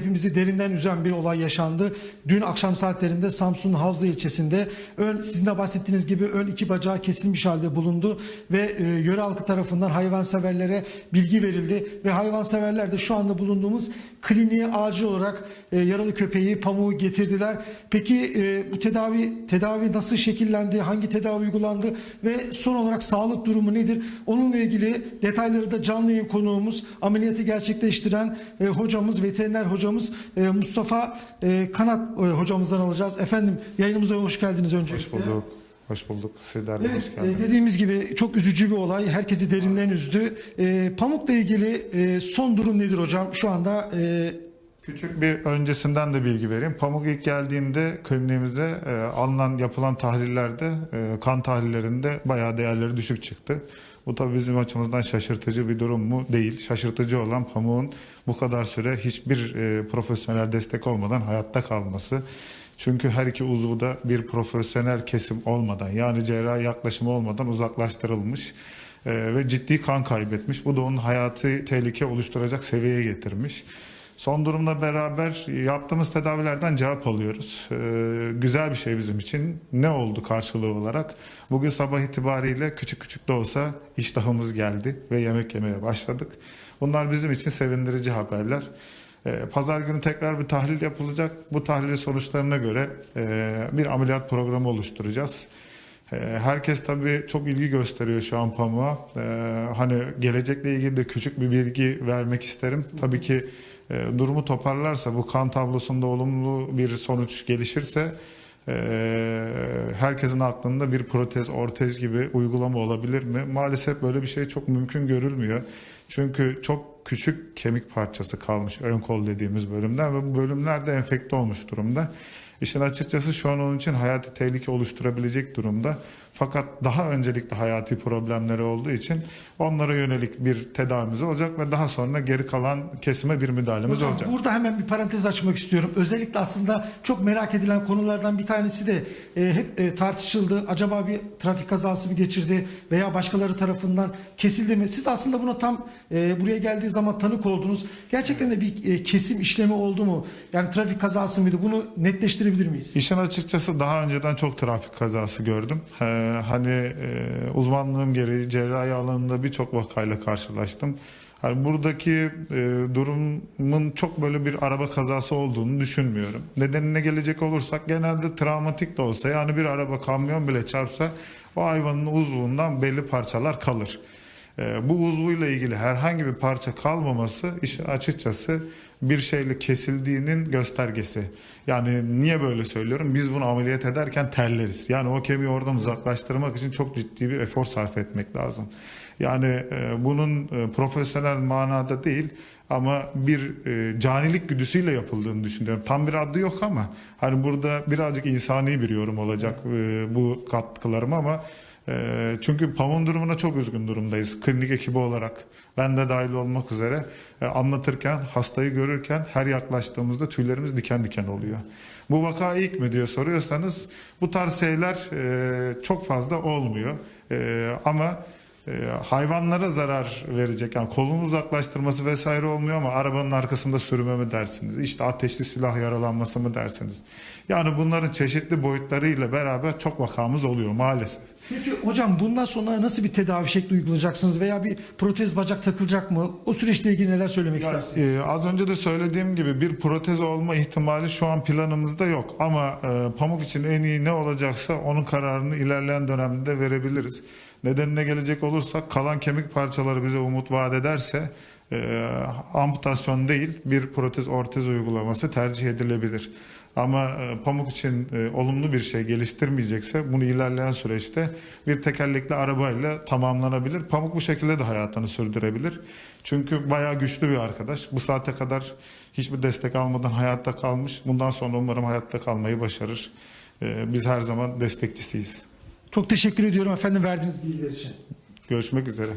Hepimizi derinden üzen bir olay yaşandı. Dün akşam saatlerinde Samsun Havza ilçesinde ön, sizin de bahsettiğiniz gibi ön iki bacağı kesilmiş halde bulundu ve e, yöre halkı tarafından hayvanseverlere bilgi verildi ve hayvanseverler de şu anda bulunduğumuz kliniğe acil olarak e, yaralı köpeği pamuğu getirdiler. Peki e, bu tedavi tedavi nasıl şekillendi? Hangi tedavi uygulandı ve son olarak sağlık durumu nedir? Onunla ilgili detayları da canlı yayın konuğumuz ameliyatı gerçekleştiren e, hocamız veteriner hocamız e, Mustafa e, Kanat e, hocamızdan alacağız. Efendim yayınımıza hoş geldiniz öncelikle. Hoş bulduk. Hoş bulduk. Sizler de Evet, hoş e, geldiniz. dediğimiz gibi çok üzücü bir olay. Herkesi derinden üzdü. E, Pamuk'la ilgili e, son durum nedir hocam? Şu anda e, Küçük bir öncesinden de bilgi vereyim. Pamuk ilk geldiğinde kliniğimize e, alınan yapılan tahlillerde e, kan tahlillerinde bayağı değerleri düşük çıktı. Bu tabii bizim açımızdan şaşırtıcı bir durum mu? Değil. Şaşırtıcı olan pamuğun bu kadar süre hiçbir e, profesyonel destek olmadan hayatta kalması. Çünkü her iki uzuvda bir profesyonel kesim olmadan yani cerrahi yaklaşımı olmadan uzaklaştırılmış e, ve ciddi kan kaybetmiş. Bu da onun hayatı tehlike oluşturacak seviyeye getirmiş. Son durumla beraber yaptığımız tedavilerden cevap alıyoruz. Ee, güzel bir şey bizim için. Ne oldu karşılığı olarak? Bugün sabah itibariyle küçük küçük de olsa iştahımız geldi ve yemek yemeye başladık. Bunlar bizim için sevindirici haberler. Ee, Pazar günü tekrar bir tahlil yapılacak. Bu tahlilin sonuçlarına göre e, bir ameliyat programı oluşturacağız. Ee, Herkes tabii çok ilgi gösteriyor şu an pamuğa. Ee, Hani gelecekle ilgili de küçük bir bilgi vermek isterim. Tabii ki e, durumu toparlarsa, bu kan tablosunda olumlu bir sonuç gelişirse e, herkesin aklında bir protez, ortez gibi uygulama olabilir mi? Maalesef böyle bir şey çok mümkün görülmüyor. Çünkü çok küçük kemik parçası kalmış ön kol dediğimiz bölümden ve bu bölümler de enfekte olmuş durumda. İşin açıkçası şu an onun için hayati tehlike oluşturabilecek durumda. Fakat daha öncelikli hayati problemleri olduğu için onlara yönelik bir tedavimiz olacak ve daha sonra geri kalan kesime bir müdahalemiz Hocam, olacak. Burada hemen bir parantez açmak istiyorum. Özellikle aslında çok merak edilen konulardan bir tanesi de e, hep e, tartışıldı. Acaba bir trafik kazası mı geçirdi veya başkaları tarafından kesildi mi? Siz aslında buna tam e, buraya geldiği zaman tanık oldunuz. Gerçekten de bir e, kesim işlemi oldu mu? Yani trafik kazası mıydı? Bunu netleştirebilir miyiz? İşin açıkçası daha önceden çok trafik kazası gördüm. Ee, hani e, uzmanlığım gereği cerrahi alanında birçok vakayla karşılaştım. Hani buradaki e, durumun çok böyle bir araba kazası olduğunu düşünmüyorum. Nedenine gelecek olursak genelde travmatik de olsa yani bir araba kamyon bile çarpsa o hayvanın uzvundan belli parçalar kalır. Ee, bu uzvuyla ilgili herhangi bir parça kalmaması açıkçası bir şeyle kesildiğinin göstergesi. Yani niye böyle söylüyorum? Biz bunu ameliyat ederken terleriz. Yani o kemiği oradan uzaklaştırmak için çok ciddi bir efor sarf etmek lazım. Yani e, bunun e, profesyonel manada değil ama bir e, canilik güdüsüyle yapıldığını düşünüyorum. Tam bir adı yok ama hani burada birazcık insani bir yorum olacak bu katkılarım ama ee, Çünkü pamuğun durumuna çok üzgün durumdayız. Klinik ekibi olarak ben de dahil olmak üzere e, anlatırken, hastayı görürken her yaklaştığımızda tüylerimiz diken diken oluyor. Bu vaka ilk mi diye soruyorsanız bu tarz şeyler e, çok fazla olmuyor. E, Ama hayvanlara zarar verecek yani kolunu uzaklaştırması vesaire olmuyor ama arabanın arkasında sürme mi dersiniz? İşte ateşli silah yaralanması mı dersiniz? Yani bunların çeşitli boyutlarıyla beraber çok vakamız oluyor maalesef. Peki hocam bundan sonra nasıl bir tedavi şekli uygulayacaksınız veya bir protez bacak takılacak mı? O süreçle ilgili neler söylemek Ya, istersiniz? e, az önce de söylediğim gibi bir protez olma ihtimali şu an planımızda yok. Ama e, pamuk için en iyi ne olacaksa onun kararını ilerleyen dönemde verebiliriz. Nedenine gelecek olursak kalan kemik parçaları bize umut vaat ederse e, amputasyon değil bir protez ortez uygulaması tercih edilebilir. Ama e, pamuk için e, olumlu bir şey geliştirmeyecekse bunu ilerleyen süreçte bir tekerlekli arabayla tamamlanabilir. Pamuk bu şekilde de hayatını sürdürebilir. Çünkü bayağı güçlü bir arkadaş. Bu saate kadar hiçbir destek almadan hayatta kalmış. Bundan sonra umarım hayatta kalmayı başarır. E, biz her zaman destekçisiyiz. Çok teşekkür ediyorum efendim verdiğiniz bilgiler için. Görüşmek üzere.